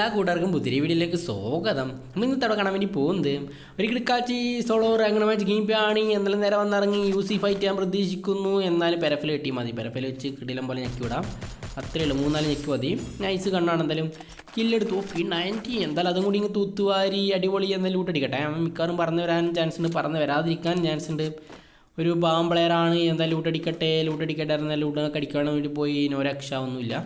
എല്ലാ കൂട്ടുകാർക്കും പുതിരി വീഡിയോയിലേക്ക് സ്വാഗതം. നമ്മൾ ഇന്നത്തെ കാണാൻ വേണ്ടി പോകുന്നത് ഒരു കിടക്കാച്ചി സോളോ റാങ്കണ മാച്ച് ഗെയിം പേ എന്നാലും നേരെ വന്നിറങ്ങി യു സി ഫൈറ്റ് ചെയ്യാൻ പ്രതീക്ഷിക്കുന്നു. എന്നാലും പെരഫിൽ കിട്ടി മതി. പെരഫിൽ വെച്ച് കിടിലം പോലെ ഞെക്കി വിടാം. അത്രയേ ഉള്ളൂ. മൂന്നാൽ ഞെക്കി മതി. നൈസ് കണ്ണാണ് എന്തായാലും. കില്ലെടുത്തു ഓ പി നയന്റി എന്തായാലും അതും കൂടി ഇങ്ങ് തൂത്തുവാരി അടിപൊളി എന്നാലും ലൂട്ടടിക്കട്ടെ മിക്കവാറും പറഞ്ഞു വരാൻ ചാൻസ് ഉണ്ട്. പറഞ്ഞ് വരാതിരിക്കാൻ ചാൻസ് ഉണ്ട്. ഒരു പാവം പ്ലെയറാണ് എന്തായാലും ലൂട്ടടിക്കട്ടെ ലൂട്ടടിക്കട്ടെ എന്നാൽ ലൂട്ടൊക്കെ അടിക്കാൻ വേണ്ടി പോയി. ഒരക്ഷ രക്ഷ ഒന്നുമില്ല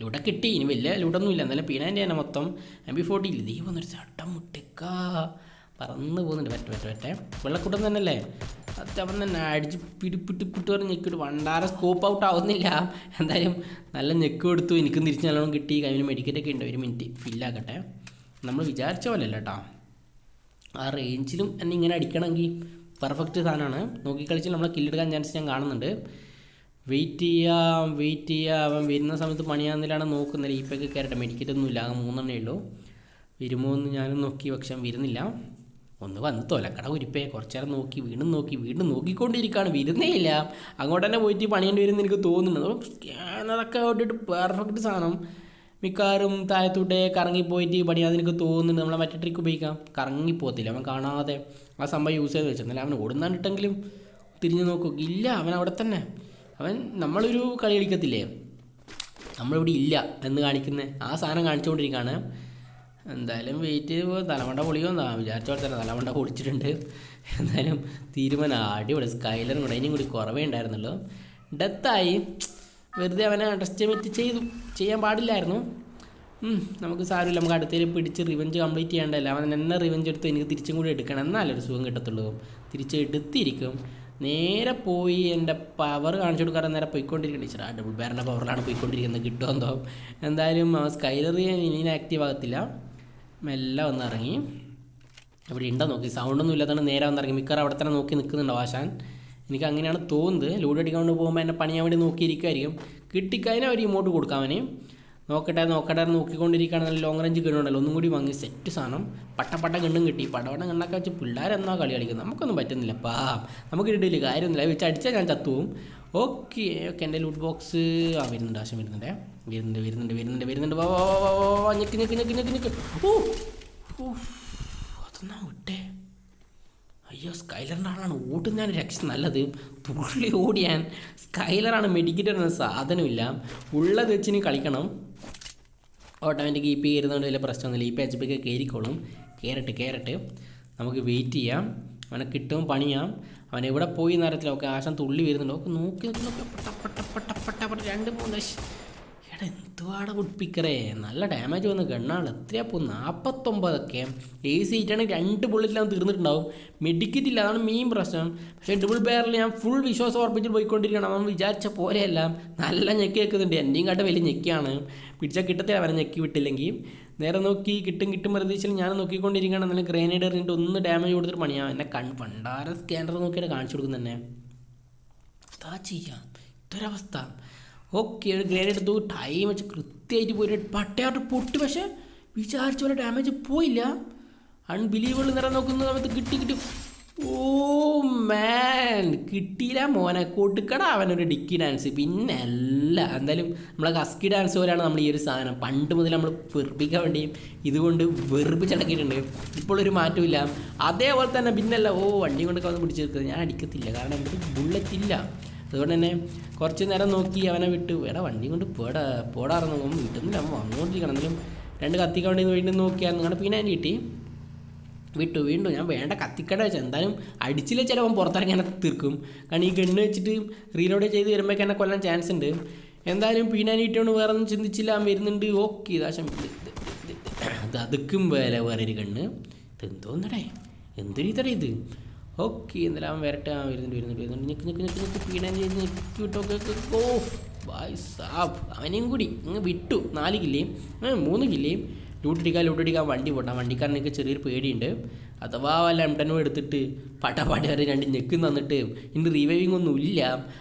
ലൂട്ട കിട്ടി. ഇനി വലിയ ലൂട്ടൊന്നുമില്ല എന്നാലും പീനാന്റെ തന്നെ മൊത്തം. എം ബി ഫോർട്ടി ഇല്ല? ദൈവം വന്നൊരു ചട്ടം മുട്ടിക്ക. പറന്ന് പോകുന്നുണ്ട് പറ്റ പറ്റ പറ്റേ. വെള്ളക്കൂട്ടം തന്നെയല്ലേ? അത്തവൻ തന്നെ അടിച്ച് പിടിപ്പിട്ട് പിട്ട് പറഞ്ഞ് ഞെക്കിട്ട് വണ്ടാര സ്കോപ്പ് ഔട്ട് ആവുന്നില്ല. എന്തായാലും നല്ല ഞെക്ക് കൊടുത്തു. എനിക്കും തിരിച്ച് നല്ലോണം കിട്ടി. കയ്യിൽ മെഡിക്കറ്റൊക്കെ ഉണ്ട്. ഒരു മിനിറ്റ് ഫില്ലാക്കട്ടെ നമ്മൾ വിചാരിച്ച പോലെ അല്ല കേട്ടോ. ആ റേഞ്ചിലും എന്നെ ഇങ്ങനെ അടിക്കണമെങ്കിൽ പെർഫെക്റ്റ് സാധനമാണ്. നോക്കി കളിച്ച് നമ്മളെ കില്ലെടുക്കാൻ ചാൻസ് ഞാൻ കാണുന്നുണ്ട്. വെയിറ്റ് ചെയ്യാം വെയിറ്റ് ചെയ്യാം. അവൻ വരുന്ന സമയത്ത് പണിയാന്നിലാണ് നോക്കുന്നത്. ഈപ്പൊക്കെ കയറട്ടെ. മെഡിക്കറ്റൊന്നും ഇല്ല മൂന്നെണ്ണേ ഉള്ളൂ. വരുമോ എന്ന് ഞാനും നോക്കി. പക്ഷെ വരുന്നില്ല. ഒന്ന് വന്ന് തൊലക്കട ഉരുപ്പേ കുറച്ച് നേരം നോക്കി. വീണ്ടും നോക്കി. വീണ്ടും നോക്കിക്കൊണ്ടിരിക്കുകയാണ് വരുന്നേ ഇല്ല. അങ്ങോട്ട് തന്നെ പോയിട്ട് പണിയേണ്ടി വരുമെന്ന് എനിക്ക് തോന്നുന്നുണ്ട്. സ്കാനറൊക്കെ ഓട്ടിട്ട് പെർഫെക്റ്റ് സാധനം. മിക്കവാറും താഴത്തോട്ടേ കറങ്ങിപ്പോയിട്ട് പണിയാതെ എനിക്ക് തോന്നുന്നുണ്ട്. നമ്മളെ മറ്റേ ട്രിക്ക് ഉപയോഗിക്കാം. കറങ്ങിപ്പോത്തില്ല അവൻ കാണാതെ ആ സംഭവം യൂസ് ചെയ്ത് വെച്ചാൽ അവൻ ഓടുന്നാണ്ടിട്ടെങ്കിലും തിരിഞ്ഞു നോക്കും. ഇല്ല അവൻ അവിടെ തന്നെ. അവൻ നമ്മളൊരു കളി കളിക്കത്തില്ലേ? നമ്മളിവിടെ ഇല്ല എന്ന് കാണിക്കുന്ന ആ സാധനം കാണിച്ചുകൊണ്ടിരിക്കുകയാണ്. എന്തായാലും വെയിറ്റ് ഇപ്പോൾ തലമണ്ട പൊളിയോ എന്നാ? വിചാരിച്ച തന്നെ തലമണ്ട പൊളിച്ചിട്ടുണ്ട്. എന്തായാലും തീരുമാനം. അടിപൊളി. സ്കൈലറും കൂടെ ഇനിയും കൂടി കുറവേ ഉണ്ടായിരുന്നുള്ളൂ. ഡെത്തായി. വെറുതെ അവനെ അണ്ടർസ്റ്റിമേറ്റ് ചെയ്തു. ചെയ്യാൻ പാടില്ലായിരുന്നു. നമുക്ക് സാരമില്ല. നമുക്ക് അടുത്തേൽ പിടിച്ച് റിവഞ്ച് കംപ്ലീറ്റ് ചെയ്യേണ്ടല്ലോ അവൻ എന്നെ റിവഞ്ച് എടുത്ത് എനിക്ക് തിരിച്ചും കൂടി എടുക്കണം. എന്നാലൊരു സുഖം കിട്ടത്തുള്ളൂ. തിരിച്ച് എടുത്തിരിക്കും. നേരെ പോയി എന്റെ പവർ കാണിച്ചു കൊടുക്കാറ് നേരെ പോയിക്കൊണ്ടിരിക്കുന്ന ടീച്ചർ ആ ഡബിൾ ബാറിന്റെ പവറിലാണ് പോയിക്കൊണ്ടിരിക്കുന്നത്. കിട്ടുമോ എന്തോ? എന്തായാലും സ്കൈലറി ഇനി ആക്റ്റീവ് ആകത്തില്ല. മെല്ലെ വന്ന് ഇറങ്ങി ഉണ്ടോ നോക്കി. സൗണ്ടൊന്നും ഇല്ലാത്തതാണ് നേരെ വന്നിറങ്ങി. മിക്കവാറും അവിടെ തന്നെ നോക്കി നിൽക്കുന്നുണ്ടോ ആശാൻ? എനിക്ക് അങ്ങനെയാണ് തോന്നുന്നത്. ലൂഡ് അടിക്കാണ്ട് പോകുമ്പോൾ എന്നെ പണിയാൻ വേണ്ടി നോക്കിയിരിക്കുമായിരിക്കും കിട്ടിക്കഴിഞ്ഞാൽ ഒരു ഇമോട്ട് കൊടുക്കാമന് നോക്കട്ടെ നോക്കട്ടെ എന്ന് നോക്കിക്കൊണ്ടിരിക്കുകയാണ്. നല്ല ലോങ് റേഞ്ച് ഗണ്ണുണ്ടല്ലോ ഒന്നും കൂടി വാങ്ങി സെറ്റ് സാധനം. പട്ടപ്പട്ട ഗണ്ണും കിട്ടി. പടവട ഗണ്ണൊക്കെ വെച്ച് പിള്ളേരെന്നാ കളി കളിക്കുന്നത്? നമുക്കൊന്നും പറ്റുന്നില്ല. പാ നമുക്ക് കിട്ടിയില്ല കാര്യമൊന്നുമില്ല. വെച്ച് അടിച്ചാൽ ഞാൻ ചത്തുവും ഓക്കെ ഓക്കെ എന്റെ ലൂട്ട് ബോക്സ് ആ വരുന്നുണ്ട്. ആശം വരുന്നുണ്ടേ. വരുന്നുണ്ട് വരുന്നുണ്ട് വരുന്നുണ്ട് വരുന്നുണ്ട്. വാ ഞെക്ക് ഞെക്ക് ഞെക്ക് ഞെക്ക് ഞെക്ക്. അതൊന്നാ വിട്ടേ? അയ്യോ സ്കൈലറിന്റെ ആളാണ്. ഓടുന്നതാണ് രക്ഷ നല്ലത്. തുള്ളി ഓടിയാൻ സ്കൈലറാണ് മെഡിക്കറ്റ് എന്ന സാധനമില്ല. ഉള്ളത് വെച്ചിന് കളിക്കണം. ഓട്ടോമാറ്റിക് ഇ പി കയറുന്നതുകൊണ്ട് വലിയ പ്രശ്നമൊന്നുമില്ല ഈ പി എച്ച് പിക്ക് കയറിക്കോളും കയറട്ടെ കയറട്ടെ നമുക്ക് വെയിറ്റ് ചെയ്യാം അവനെ കിട്ടും പണിയാം അവൻ എവിടെ പോയി എന്നറിയത്തില്ല ഒക്കെ ആശം തുള്ളി വരുന്നുണ്ട് ഒക്കെ നോക്കി നോക്കി നോക്കി പട്ട പട്ട പട്ട പട്ട രണ്ട് മൂന്ന്. എടാ എന്തുവാടെ കുടിപ്പിക്കറേ നല്ല ഡാമേജ് വന്ന് ഗണ്ണാൾ എത്രയാ പോ നാൽപ്പത്തൊമ്പതൊക്കെ എ സി ഇട്ടാണെങ്കിൽ രണ്ട് ബുള്ളറ്റിലാണ് തീർന്നിട്ടുണ്ടാവും. മെഡിക്കറ്റ് ഇല്ല അതാണ് മെയിൻ പ്രശ്നം. പക്ഷേ ഡബിൾ ബെയറിൽ ഞാൻ ഫുൾ വിശ്വാസം ഉറപ്പിച്ചിട്ട് പോയിക്കൊണ്ടിരിക്കണം അവൻ വിചാരിച്ച പോലെയല്ല. നല്ല ഞെക്കി വെക്കുന്നുണ്ട്. എന്റെയും കാട്ട് വലിയ ഞെക്കിയാണ്. പിടിച്ചാൽ കിട്ടത്തില്ല അവനെ ഞെക്കി വിട്ടില്ലെങ്കിൽ നേരെ നോക്കി കിട്ടും കിട്ടും പ്രതീക്ഷയിൽ ഞാൻ നോക്കിക്കൊണ്ടിരിക്കുകയാണ്. എന്നാലും ഗ്രേനേഡ് എറിഞ്ഞിട്ട് ഒന്ന് ഡാമേജ് കൊടുത്തിട്ട് പണിയാം. എന്നെ കൺ പണ്ടാര സ്കാനർ നോക്കിയിട്ട് കാണിച്ചു കൊടുക്കുന്നതന്നെ തന്നെ എന്താ ചെയ്യാം? ഇതൊരവസ്ഥ. ഓക്കെ ഗ്രേഡ് എടുത്തു. ടൈം വെച്ച് കൃത്യമായിട്ട് പോയിട്ട് പട്ടയായിട്ട് പൊട്ടി. പക്ഷേ വിചാരിച്ച പോലെ ഡാമേജ് പോയില്ല. അൺബിലീവബിൾ നിറം നോക്കുന്ന സമയത്ത് കിട്ടി കിട്ടി. ഓ മാൻ കിട്ടിയില്ല മോനെ. കൊടുക്കട അവനൊരു ഡിക്കി ഡാൻസ് പിന്നെ അല്ല എന്തായാലും നമ്മളെ കസ്കി ഡാൻസ് പോലെയാണ് നമ്മൾ ഈ ഒരു സാധനം. പണ്ട് മുതൽ നമ്മൾ വെറുപ്പിക്കാൻ വേണ്ടിയും ഇതുകൊണ്ട് വെറുപ്പിച്ചടക്കിയിട്ടുണ്ട് ഇപ്പോൾ ഒരു മാറ്റമില്ല അതേപോലെ തന്നെ പിന്നല്ല ഓ വണ്ടി കൊണ്ടൊക്കെ വന്ന് പിടിച്ചെടുക്കുന്നത് ഞാൻ അടിക്കത്തില്ല. കാരണം എനിക്ക് ബുള്ളറ്റ് ഇല്ല. അതുകൊണ്ട് തന്നെ കുറച്ച് നേരം നോക്കി അവനെ വിട്ടു. എടാ വണ്ടി കൊണ്ട് പോടാ പോടാറുന്നു നിന്ന് അവൻ വന്നുകൊണ്ടിരിക്കണം എന്നാലും രണ്ട് കത്തിക്ക വണ്ടി നോക്കിയായിരുന്നു അങ്ങനെ പിന്നെ ഞാൻ കിട്ടി വിട്ടു വീണ്ടും ഞാൻ വേണ്ട കത്തിക്കട വെച്ചാൽ എന്തായാലും അടിച്ചില്ല ചിലവൻ പുറത്തിറങ്ങി എന്നെ തീർക്കും. കാരണം ഈ ഗണ്ണ് വെച്ചിട്ട് റീലോഡ് ചെയ്ത് വരുമ്പോഴേക്ക് എന്നെ കൊല്ലാൻ ചാൻസ് ഉണ്ട്. എന്തായാലും പീനാനിട്ടുകൊണ്ട് വേറെ ഒന്നും ചിന്തിച്ചില്ല. അവൻ വരുന്നുണ്ട്. ഓക്കെ ഇതാശം അത് അതുക്കും വില വേറെ ഒരു കണ്ണ് ഇതെന്തോന്നടേ എന്തൊരു ഇതടേ ഇത്? ഓക്കെ എന്തെല്ലാം വരട്ടെ ആ വരുന്നുണ്ട് വരുന്നുണ്ട് വരുന്നുണ്ട്. ഞെക്ക് ഞെക്ക് ഞെക്ക് ഞെക്ക് പീഡാൻ ചെയ്ത് ഞെക്കി വിട്ടൊക്കെ ഓ ബായ് സാബ് അവനെയും കൂടി അങ്ങ് വിട്ടു. നാല് കില്ലേയും മൂന്ന് കില്ലേയും. ലൂട്ടിടിക്കാൻ ലൂട്ടിടിക്കാൻ വണ്ടി പോട്ടാ. വണ്ടിക്കാരനൊക്കെ ചെറിയൊരു പേടിയുണ്ട്. അഥവാ വല്ല എംടനോ എടുത്തിട്ട് പട്ടാപ്പാടി വരെ രണ്ട് ഞെക്ക് തന്നിട്ട് ഇന്ന് റിവൈവിങ് ഒന്നും ഇല്ല.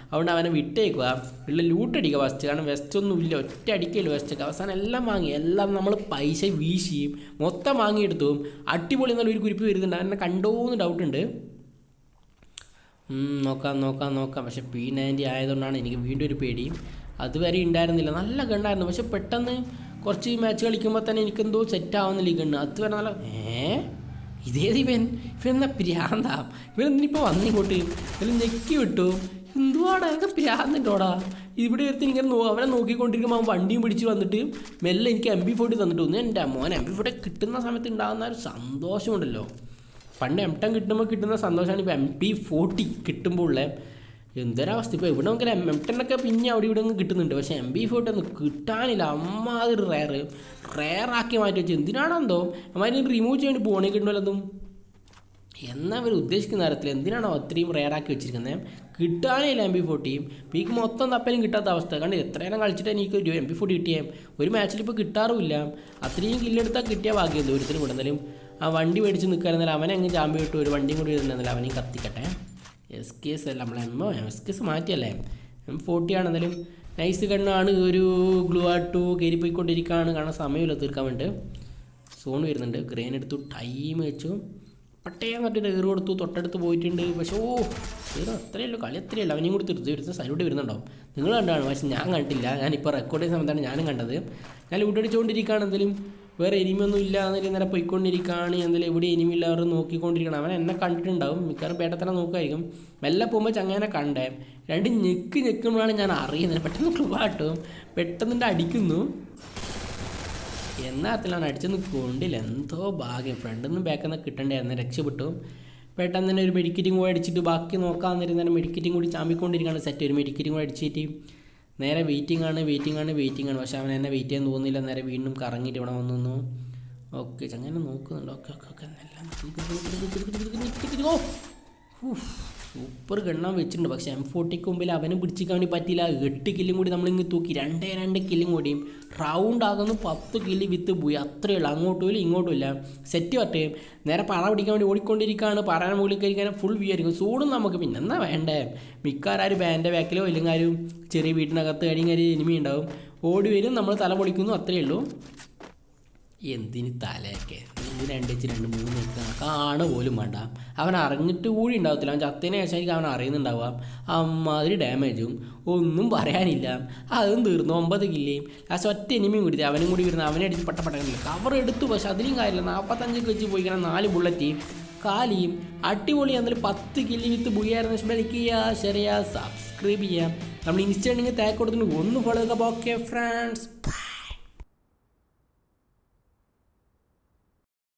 അതുകൊണ്ട് അവനെ വിട്ടേക്കുക. ഉള്ള ലൂട്ടടിക്കുക ഫസ്റ്റ് കാരണം വെസ്റ്റ് ഒന്നും ഇല്ല. ഒറ്റ അടിക്കല്ലോ വെസ്റ്റൊക്കെ അവസാനം എല്ലാം വാങ്ങി. എല്ലാം നമ്മൾ പൈസ വീശിയും മൊത്തം വാങ്ങിയെടുത്തും. അടിപൊളി എന്നുള്ള ഒരു കുരിപ്പ് വരുന്നുണ്ട്. അവനെ കണ്ടോന്ന് ഡൗട്ടുണ്ട് നോക്കാം നോക്കാം നോക്കാം. പക്ഷെ പി നയന്റി ആയതുകൊണ്ടാണ് എനിക്ക് വീണ്ടും ഒരു പേടിയും അതുവരെ ഉണ്ടായിരുന്നില്ല. നല്ല ഗണ്ണായിരുന്നു പക്ഷെ പെട്ടെന്ന് കുറച്ച് മാച്ച് കളിക്കുമ്പോൾ തന്നെ എനിക്കെന്തോ സെറ്റ് ആവുന്നില്ല ഈ അത് വരെ നല്ല ഏ? ഇതേത് ഇവൻ? എന്നാ പ്രാന്താ? ഇവൻ എന്തിനിപ്പോൾ വന്നിങ്ങോട്ട് ഇവൻ ഞെക്കി വിട്ടു. എന്തുവാടാ? എനിക്ക് പ്രാന്തുണ്ടോടാ ഇവിടെ എടുത്ത് ഇങ്ങനെ നോ അവനെ നോക്കിക്കൊണ്ടിരിക്കുമ്പോൾ അവൻ വണ്ടിയും പിടിച്ച് വന്നിട്ട് മെല്ലെ എനിക്ക് എം ബി ഫോർട്ടി തന്നിട്ട് ഒന്ന് എന്റെ മോൻ എം ബി ഫോർട്ടി കിട്ടുന്ന സമയത്ത് ഉണ്ടാകുന്ന ഒരു സന്തോഷമുണ്ടല്ലോ. പണ്ട് എം ടെൻ കിട്ടുമ്പോൾ കിട്ടുന്ന സന്തോഷമാണ് ഇപ്പോൾ എം പി ഫോർട്ടി കിട്ടുമ്പോൾ ഉള്ള എന്തൊരവസ്ഥ? ഇപ്പോൾ ഇവിടെ നമുക്ക് എം എം ടെന്നൊക്കെ പിന്നെ അവിടെ ഇവിടെ കിട്ടുന്നുണ്ട്. പക്ഷേ എം ബി ഫോർട്ടി ഒന്നും കിട്ടാനില്ല. അമ്മാതിരി റയർ റയറാക്കി മാറ്റി വെച്ച്. എന്തിനാണെന്തോ? അമ്മാതിരി റിമൂവ് ചെയ്യാൻ പോണേ കിട്ടണമല്ലോ എന്നാ അവർ ഉദ്ദേശിക്കുന്ന തരത്തിൽ എന്തിനാണോ അത്രയും റയറാക്കി വെച്ചിരിക്കുന്നത് കിട്ടാനില്ല എം ബി ഫോർട്ടിയും പീക്ക് മൊത്തം തപ്പലും കിട്ടാത്ത അവസ്ഥ. കാരണം എത്ര നേരം കളിച്ചിട്ട് എനിക്ക് ഒരു എം ബി ഫോർട്ടി കിട്ടിയേ? ഒരു മാച്ചിൽ ഇപ്പോൾ കിട്ടാറുമില്ല അത്രയും കില്ലെടുത്താൽ കിട്ടിയ ഭാഗ്യം ഒരുത്തിനും കൂടെ. എന്തായാലും ആ വണ്ടി മേടിച്ച് നിൽക്കാനെന്നാൽ അവനെ അങ്ങ് ചാമ്പി വിട്ടു ഒരു വണ്ടിയും കൂടി വരുന്നെന്നാൽ അവനെയും കത്തിക്കട്ടെ. എസ് കെ എസ് അല്ല. നമ്മളെ എം എസ് കെ എസ് മാറ്റിയല്ലേ? എം ഫോർട്ടി ആണെന്നാലും നൈസ് കണ്ണാണ്. ഒരു ഗ്ലൂ ആട്ടു കയറിപ്പോയിക്കൊണ്ടിരിക്കുകയാണ് കാരണം സമയമില്ല തീർക്കാൻ വേണ്ടി സോൺ വരുന്നുണ്ട്. ഗ്രെയിൻ എടുത്തു. ടൈം വെച്ചു. പട്ടയം കണ്ടിട്ട് കയറി കൊടുത്തു തൊട്ടടുത്ത് പോയിട്ടുണ്ട്. പക്ഷേ ഓ കയറി അത്രയല്ലോ കളി അത്രയല്ല അവനെയും കൂടി തീർത്ത് തീർത്ത് സൈലോട്ട് വരുന്നുണ്ടാവും. നിങ്ങൾ കണ്ടാണ് പക്ഷെ ഞാൻ കണ്ടില്ല ഞാനിപ്പോൾ റെക്കോർഡ് ചെയ്യുന്ന സമയത്താണ് ഞാനും കണ്ടത്. ഞാൻ ലൂട്ടടിച്ചുകൊണ്ടിരിക്കുകയാണ് എന്തെങ്കിലും വേറെ എനിമിയൊന്നും ഇല്ല എന്നൊരു നേരെ പോയിക്കൊണ്ടിരിക്കുകയാണ് എന്തെങ്കിലും എവിടെ എനിമി ഇല്ലാവർ നോക്കിക്കൊണ്ടിരിക്കണം. അവൻ എന്നെ കണ്ടിട്ടുണ്ടാവും. മിക്കവാറും പേട്ട തന്നെ നോക്കുമായിരിക്കും മെല്ലെ പോകുമ്പോൾ ചങ്ങനെ കണ്ടേ. രണ്ട് ഞെക്ക് ഞെക്കുമ്പോഴാണ് ഞാൻ അറിയുന്നത്. പെട്ടെന്ന് ക്ലുവാട്ടും പെട്ടെന്ന് അടിക്കുന്നു. എന്നാത്തിലാണ് അടിച്ചൊന്നും കൊണ്ടില്ല എന്തോ ഭാഗ്യം. ഫ്രണ്ടിൽ നിന്നും ബാക്കിൽ നിന്ന് കിട്ടണ്ടായിരുന്നു. രക്ഷപ്പെട്ടു. പെട്ടെന്ന് തന്നെ ഒരു മെഡിക്കറ്റും കൂടി അടിച്ചിട്ട് ബാക്കി നോക്കാമെന്നിരുന്ന നേരം മെഡിക്കറ്റും കൂടി ചാമ്പിക്കൊണ്ടിരിക്കുകയാണ് സെറ്റ് ഒരു മെഡിക്കറ്റും കൂടി അടിച്ചിട്ട് നേരെ വെയിറ്റിംഗ് ആണ് വെയിറ്റിംഗ് ആണ് വെയിറ്റിംഗ് ആണ്. പക്ഷേ അവൻ എന്നെ വെയിറ്റ് ചെയ്യാൻ തോന്നുന്നില്ല. നേരെ വീണ്ടും കറങ്ങിയിട്ട് ഇവിടെ വന്നു ഓക്കെ ചങ്ങനെ നോക്കുന്നുണ്ട്. Okay okay okay. നല്ല സൂപ്പർ ഗണ്ണാൻ വെച്ചിട്ടുണ്ട്. പക്ഷേ എം ഫോർട്ടിക്ക് മുമ്പിൽ അവന് പിടിച്ചിക്കാൻ വേണ്ടി പറ്റിയില്ല. എട്ട് കില്ലും കൂടി നമ്മളിങ്ങ് തൂക്കി. രണ്ടേ രണ്ട് കില്ലും കൂടിയും. റൗണ്ട് ആകുന്നു പത്ത് കില്ല് വിത്ത് പോയി. അത്രയേ ഉള്ളൂ. അങ്ങോട്ടും ഇല്ല ഇങ്ങോട്ടും ഇല്ല. സെറ്റ് പറ്റുകയും നേരെ പറ പിടിക്കാൻ വേണ്ടി ഓടിക്കൊണ്ടിരിക്കുകയാണ്. പറയാൻ മുകളിൽ കഴിക്കാൻ ഫുൾ വ്യൂ ആയിരിക്കും. സൂടും നമുക്ക്. പിന്നെ എന്നാ വേണ്ടേ? മിക്കാരും ബാന്റെ ബാക്കിലോ ഇല്ലെങ്കിൽ ആരും ചെറിയ വീട്ടിനകത്ത് കഴിഞ്ഞാൽ ഒരു എനിമി ഉണ്ടാവും. ഓടി വരും നമ്മൾ തല പൊളിക്കുന്നു. അത്രയേ ഉള്ളൂ. എന്തിന് തലയൊക്കെ? ഇത് രണ്ട് വെച്ച് രണ്ട് മൂന്ന് വെച്ച് കാണ പോലും വേണ്ട. അവൻ അറിഞ്ഞിട്ട് കൂടി ഉണ്ടാവത്തില്ല. അവൻ ചത്തതിന് ശേഷം അവൻ അറിയുന്നുണ്ടാവാം അമ്മാതിരി ഡാമേജും ഒന്നും പറയാനില്ല. അതും തീർന്നു. ഒമ്പത് കില്ലേയും ലാസ്റ്റ് ഒറ്റ എനിമിയും കൂടി അവനും കൂടി വരുന്ന അവനെ അടിച്ച് പട്ട പട്ടക്കില്ല കവർ എടുത്തു. പക്ഷെ അതിനും കാര്യമില്ല. നാൽപ്പത്തഞ്ചൊക്കെ വെച്ച് പോയിക്കണം. നാല് ബുള്ളറ്റ് കാലിയും അടിപൊളി. എന്നാലും പത്ത് കില്ലി വിത്ത് ബുയായിരുന്ന ലൈക്ക് ചെയ്യുക ഷെയർ ചെയ്യുക സബ്സ്ക്രൈബ് ചെയ്യാം നമ്മൾ ഇൻസ്റ്റാണെങ്കിൽ തേക്ക് കൊടുത്തിട്ട് ഒന്ന് ഫോളോ ചെയ്യുക ഓക്കെ ഫ്രണ്ട്സ്